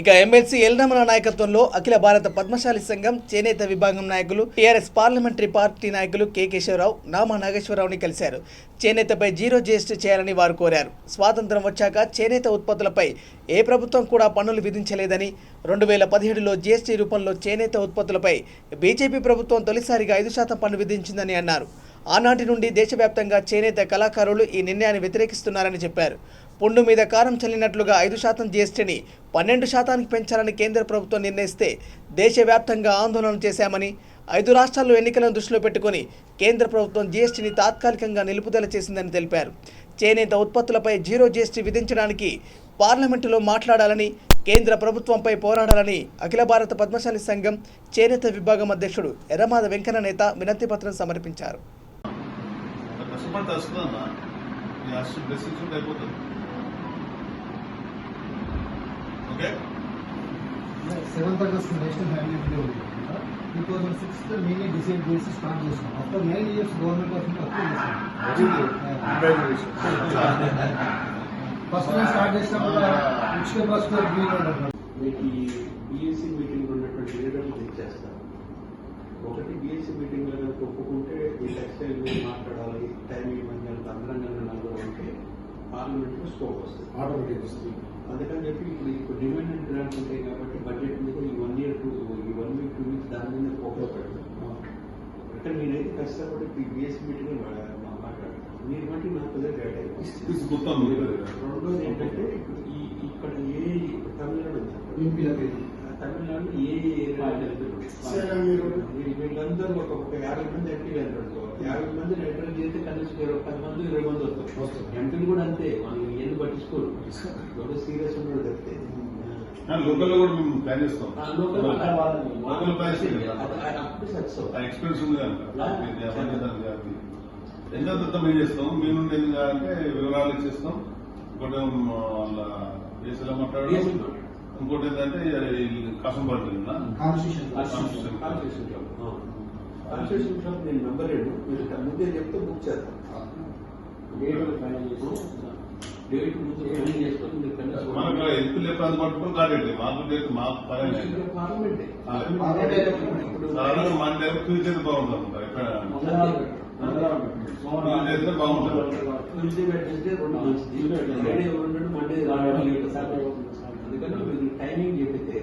ఇక ఎమ్మెల్సీ ఎల్రమణ నాయకత్వంలో అఖిల భారత పద్మశాలి సంఘం చేనేత విభాగం నాయకులు టీఆర్ఎస్ పార్లమెంటరీ పార్టీ నాయకులు కె కేశవరావు నామా నాగేశ్వరరావుని కలిశారు. చేనేతపై జీరో జీఎస్టీ చేయాలని వారు కోరారు. స్వాతంత్రం వచ్చాక చేనేత ఉత్పత్తులపై ఏ ప్రభుత్వం కూడా పన్నులు విధించలేదని రెండు వేల పదిహేడులో జీఎస్టీ రూపంలో చేనేత ఉత్పత్తులపై బీజేపీ ప్రభుత్వం తొలిసారిగా ఐదు శాతం పన్ను విధించిందని అన్నారు. ఆనాటి నుండి దేశవ్యాప్తంగా చేనేత కళాకారులు ఈ నిర్ణయాన్ని వ్యతిరేకిస్తున్నారని చెప్పారు. పుండు మీద కారం చల్లినట్లుగా ఐదు శాతం జీఎస్టీని పన్నెండు శాతానికి పెంచాలని కేంద్ర ప్రభుత్వం నిర్ణయిస్తే దేశవ్యాప్తంగా ఆందోళన చేశామని ఐదు రాష్ట్రాల్లో ఎన్నికలను దృష్టిలో పెట్టుకుని కేంద్ర ప్రభుత్వం జీఎస్టీని తాత్కాలికంగా నిలుపుదల చేసిందని తెలిపారు. చేనేత ఉత్పత్తులపై జీరో జీఎస్టీ విధించడానికి పార్లమెంటులో మాట్లాడాలని కేంద్ర ప్రభుత్వంపై పోరాడాలని అఖిల భారత పద్మశాలి సంఘం చేనేత విభాగం అధ్యక్షుడు ఎర్రమాద వెంకన్న నేత వినతి పత్రం సమర్పించారు. today? No, 7th August National Family Day only. Two thousand six లో నేనే డిసైడ్ చేసి స్టార్ట్ చేసాను after nine years government of India apply first time start చేసినప్పుడు నెక్స్ట్ ఫస్ట్ మీకు ఈ బీఎస్సీ మీటింగ్ ఉన్నటువంటి లీడర్లు తెచ్చేస్తారు ఒకటి బీఎస్సీ మీటింగ్ పార్లమెంట్లో స్కోప్ వస్తుంది ఆటోమేటిక్ వస్తుంది. అందుకని చెప్పి ఇప్పుడు ఇప్పుడు డిమాండ్ అండ్ గ్రాంట్ ఉంటాయి కాబట్టి బడ్జెట్ మీద ఈ వన్ ఇయర్ టూ ఈ వన్ వీక్ టూ వీక్స్ దాని మీద ఫోకస్ పెడతాం. ఇక్కడ నేనైతే కష్టపడి ఈ బీఎస్సీ మీటింగ్ మాట్లాడతాను మీరు బట్టి నాకు ఇది గుర్తం రెండోది ఏంటంటే ఈ ఇక్కడ ఏ తమిళనాడు తమిళనాడు ఏ వీళ్ళందరూ ఒక ఒక యాభై మంది ఎంపీలు అంటారు యాభై మంది ఎంటర్ చేస్తే కనీసం ఇరవై పది మంది ఇరవై మంది వస్తారు. ఎంపీలు కూడా అంతే. మనం ఎందుకు పట్టించుకోరు. ఒక సీరియస్ ఉన్నాడు తప్పితే లోకల్లో కూడా మేము ప్లాన్ చేస్తాం. లోకల్ ఎక్స్పీరియన్స్ ఉంది ఎంత మొత్తం ఏం చేస్తాం. మీ నుండి ఏం అంటే వివరాలు ఇచ్చేస్తాం. ఇంకోటి వాళ్ళ దేశంలో మాట్లాడడం. ఇంకోటి ఏంటంటే కష్టం పడుతుంది కాన్స్టిట్యూషన్. కాన్స్టిట్యూషన్ క్లబ్ నేను మెంబర్ లేను మీరు ముందే చెప్తే బుక్ చేస్తాం డేట్ ఫైనల్ చేసి డేట్ ముందు ఫైనల్ చేసుకొని మీరు మనకు కనీసం ఎంపీలు ఎప్పుడు అందుబాటులో కాలేదు మాకు లేదు. లేదు. పార్లమెంటే మన ఫ్యూచర్ బాగుంటుంది. బాగుంటుంది ట్యూస్డే వెడ్నెస్డే రెండు మంచిది. ఫ్రైడే రెండు మండే అందుకని మీరు టైమింగ్ చెప్పితే